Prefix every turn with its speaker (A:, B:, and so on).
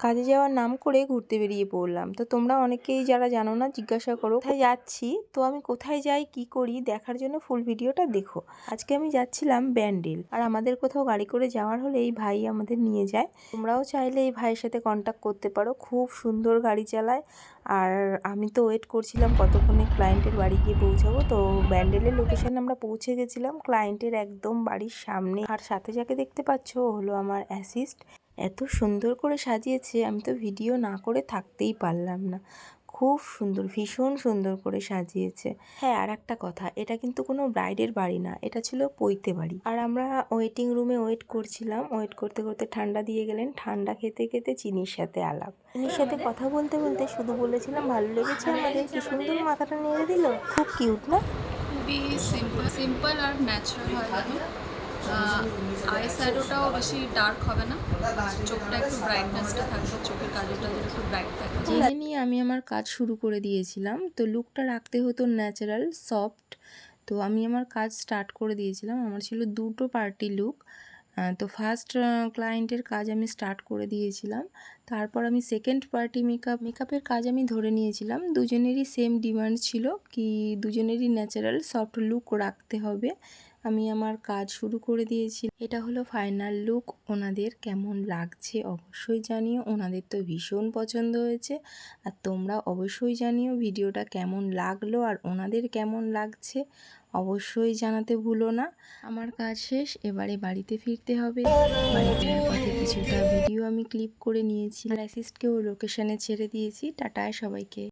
A: কাজে যাওয়ার নাম করে ঘুরতে বেরিয়ে পড়লাম। তো তোমরা অনেকেই যারা জানো না, জিজ্ঞাসা করো, কোথায় যাচ্ছি? তো আমি কোথায় যাই, কি করি, দেখার জন্য ফুল ভিডিওটা দেখো। আজকে আমি যাচ্ছিলাম ব্যান্ডেল। আর আমাদের কোথাও গাড়ি করে যাওয়ার হলে এই ভাই আমাদের নিয়ে যায়। তোমরাও চাইলে এই ভাইয়ের সাথে কন্ট্যাক্ট করতে পারো। খুব সুন্দর গাড়ি চালায়। আর আমি তো ওয়েট করছিলাম কতক্ষণে ক্লায়েন্টের বাড়ি গিয়ে পৌঁছাবো। তো ব্যান্ডেলের লোকেশনে আমরা পৌঁছে গেছিলাম। ক্লায়েন্টের একদম বাড়ির সামনে। আর সাথে যাকে দেখতে পাচ্ছ হলো আমার অ্যাসিস্ট এত সুন্দর করে সাজিয়েছে, আমি তো ভিডিও না করে থাকতেই পারলাম না। খুব সুন্দর, ভীষণ সুন্দর করে সাজিয়েছে। হ্যাঁ আর একটা কথা, এটা কিন্তু কোনো ব্রাইডের বাড়ি না, এটা ছিল পৈতে বাড়ি। আর আমরা ওয়েটিং রুমে ওয়েট করছিলাম, ওয়েট করতে করতে ঠান্ডা দিয়ে গেলেন, ঠান্ডা খেতে খেতে চিনির সাথে আলাপ। চিনির সাথে কথা বলতে বলতে শুধু বলেছিলাম, ভালো লেগেছে আমাদের, কি সুন্দর মাথাটা নেড়ে দিল। খুব কিউট না?
B: খুবই সিম্পল সিম্পল আর ন্যাচারাল হয় আই শ্যাডোটাও বেশি ডার্ক হবে না। চোখটা একটু ব্রাইটনেসটা থাকবে, চোখের কাজলটা যেন একটু ব্রাইট থাকবে
A: জেনে নিয়ে আমি আমার কাজ শুরু করে দিয়েছিলাম, তো লুকটা রাখতে হতো ন্যাচারাল সফট তো আমি আমার কাজ স্টার্ট করে দিয়েছিলাম। আমার ছিল দুটো পার্টি লুক তো ফার্স্ট ক্লায়েন্টের কাজ আমি স্টার্ট করে দিয়েছিলাম। তারপর আমি সেকেন্ড পার্টি মেকআপ মেকআপের কাজ আমি ধরে নিয়েছিলাম। দুজনেরই সেম ডিমান্ড ছিল কি দুজনেরই ন্যাচারাল সফট লুক রাখতে হবে। আমি আমার কাজ শুরু করে দিয়েছি। এটা হলো ফাইনাল লুক ওনাদের কেমন লাগছে অবশ্যই জানিও। ওনাদের তো ভীষণ পছন্দ হয়েছে। আর তোমরা অবশ্যই জানিও ভিডিওটা কেমন লাগল আর ওনাদের কেমন লাগছে। অবশ্যই জানাতে ভুলো না। আমার কাজ শেষ। এবারে বাড়িতে ফিরতে হবে। বাড়ি ফেরার পথে কিছুটা ভিডিও আমি ক্লিপ করে নিয়েছি। অ্যাসিস্টকেও লোকেশানে ছেড়ে দিয়েছি। টাটায় সবাইকে।